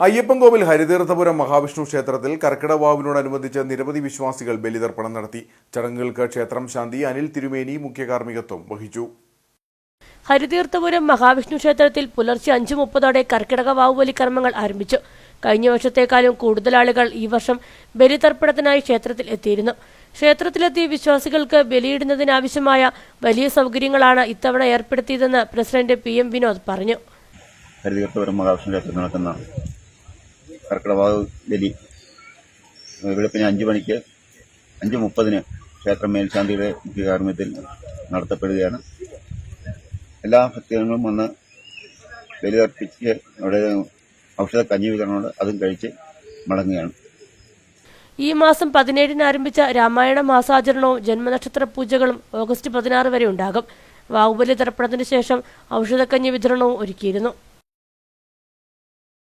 അയ്യപ്പൻകോവിൽ ഹരിതീർത്ഥപുരം മഹാവിഷ്ണു ക്ഷേത്രത്തിൽ കർക്കിടവാവിനോടനുബന്ധിച്ച് നിരവധി വിശ്വാസികൾ ബലിതർപ്പണം നടത്തി. ചടങ്ങുകൾക്ക് ക്ഷേത്രം ശാന്തി അനിൽ തിരുമേനി മുഖ്യ കാർമ്മികത്വം വഹിച്ചു. ഹരിതീർത്ഥപുരം മഹാവിഷ്ണു ക്ഷേത്രത്തിൽ പുലർച്ചെ അഞ്ചു മുപ്പതോടെ കർക്കിടക വാവുബലി കർമ്മങ്ങൾ ആരംഭിച്ചു. കഴിഞ്ഞ വർഷത്തെക്കാളും കൂടുതൽ ആളുകൾ ഈ വർഷം ബലിതർപ്പണത്തിനായി ക്ഷേത്രത്തിൽ എത്തിയിരുന്നു. ക്ഷേത്രത്തിലെത്തിയ വിശ്വാസികൾക്ക് ബലിയിടുന്നതിനാവശ്യമായ വലിയ സൗകര്യങ്ങളാണ് ഇത്തവണ ഏർപ്പെടുത്തിയതെന്ന് പ്രസിഡന്റ് പി എം വിനോദ് പറഞ്ഞു. ഹരിതീർത്ഥപുരം മഹാവിഷ്ണു ക്ഷേത്രത്തിൽ നടക്കുന്ന കർക്കിടവാവ് ബലി വെളുപ്പിന് അഞ്ച് മണിക്ക് അഞ്ച് മുപ്പതിന് ക്ഷേത്രം മേൽശാന്തിയുടെ മുഖ്യ കാർമ്മ്യത്തിൽ നടത്തപ്പെടുകയാണ്. എല്ലാ ഭക്തജനങ്ങളും വന്ന് ബലി അർപ്പിച്ച് അവിടെ ഔഷധ കഞ്ഞി വിതരണമുണ്ട്. അതും കഴിച്ച് മടങ്ങുകയാണ്. ഈ മാസം പതിനേഴിന് ആരംഭിച്ച രാമായണ മാസാചരണവും ജന്മനക്ഷത്ര പൂജകളും ഓഗസ്റ്റ് പതിനാറ് വരെ ഉണ്ടാകും. വാവുബലി തർപ്പണത്തിന് ശേഷം ഔഷധക്കഞ്ഞി വിതരണവും ഒരുക്കിയിരുന്നു.